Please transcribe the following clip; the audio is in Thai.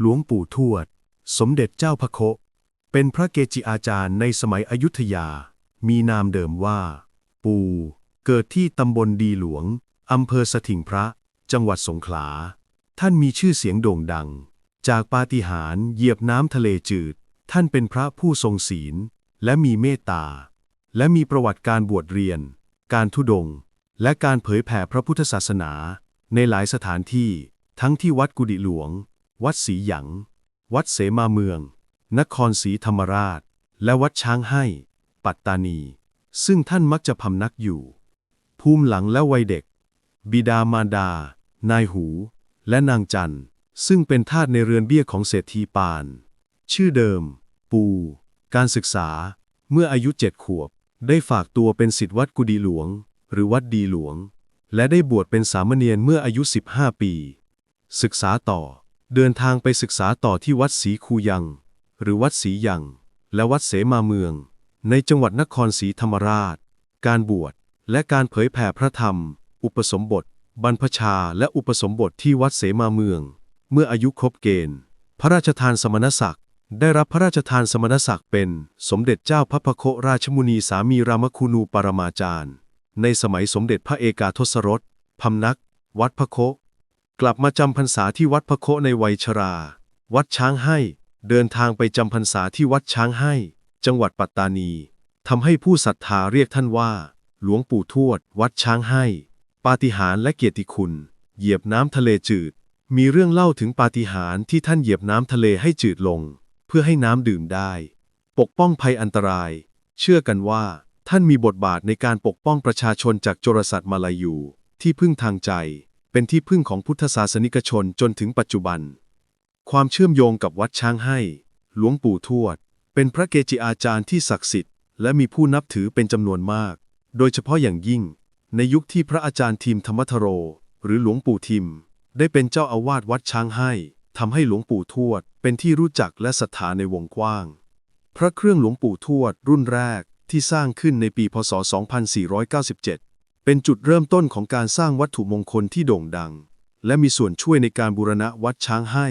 หลวงปู่ทวด สมเด็จเจ้าพระโค เป็นพระเกจิอาจารย์ในสมัยอยุธยา มีนามเดิมว่า ปู่ เกิดที่ตำบลดีหลวง อำเภอสถิงพระ จังหวัดสงขลา ท่านมีชื่อเสียงโด่งดัง จากปาฏิหาริย์เหยียบน้ำทะเลจืด ท่านเป็นพระผู้ทรงศีล และมีเมตตา และมีประวัติการบวชเรียน การทุดง และการเผยแผ่พระพุทธศาสนา ในหลายสถานที่ ทั้งที่วัดกุดิหลวง วัดศรีหยัง วัดเสมาเมือง นครศรีธรรมราช และวัดช้างให้ ปัตตานี ซึ่งท่านมักจะพำนักอยู่ ภูมิหลังและวัยเด็ก บิดามารดา นายหู และนางจันทร์ซึ่งเป็นทาสในเรือนเบี้ยของเศรษฐีปาน ชื่อเดิม ปู การศึกษา เมื่ออายุเจ็ดขวบ ได้ฝากตัวเป็นศิษย์วัดกุดีหลวง หรือวัดดีหลวง และได้บวชเป็นสามเณรเมื่ออายุ 15 ปี ศึกษาต่อ เดินทางไปศึกษาต่อที่วัดศรีคูยัง หรือวัดศรียัง และวัดเสมาเมือง ในจังหวัดนครศรีธรรมราช การบวชและการเผยแผ่พระธรรม อุปสมบท บรรพชาและอุปสมบทที่วัดเสมาเมือง เมื่ออายุครบเกณฑ์ พระราชทานสมณศักดิ์ ได้รับพระราชทานสมณศักดิ์เป็น สมเด็จเจ้าพระพโคราชมุนีสามีรามคูนูปรมาจารย์ ในสมัยสมเด็จพระเอกาทศรสพำนัก วัดพระโค กลับมาจำพรรษาที่วัดพระโคในวัยชรา วัดช้างให้ เดินทางไปจำพรรษาที่วัดช้างให้ จังหวัดปัตตานีทำให้ผู้ศรัทธาเรียกท่านว่า หลวงปู่ทวด วัดช้างให้ ปาฏิหาริย์และเกียรติคุณ เหยียบน้ำทะเลจืด มีเรื่องเล่าถึงปาฏิหาริย์ที่ท่านเหยียบน้ำทะเลให้จืดลง เพื่อให้น้ำดื่มได้ ปกป้องภัยอันตราย เชื่อกันว่า ท่านมีบทบาทในการปกป้องประชาชนจากโจรสลัดมาลายูที่พึ่งทางใจ เป็นที่พึ่งของพุทธศาสนิกชนจนถึงปัจจุบัน ความเชื่อมโยงกับวัดช้างให้ หลวงปู่ทวด เป็นพระเกจิอาจารย์ที่ศักดิ์สิทธิ์และมีผู้นับถือเป็นจำนวนมาก โดยเฉพาะอย่างยิ่ง ในยุคที่พระอาจารย์ทีมธรรมทโร หรือหลวงปู่ทิม ได้เป็นเจ้าอาวาสวัดช้างให้ทำให้หลวงปู่ทวด เป็นที่รู้จักและศรัทธาในวงกว้าง พระเครื่องหลวงปู่ทวดรุ่นแรกที่สร้างขึ้นในปีพศ 2497 เป็นจุดเริ่มต้นของการสร้างวัตถุมงคลที่โด่งดัง และมีส่วนช่วยในการบูรณะวัดช้างให้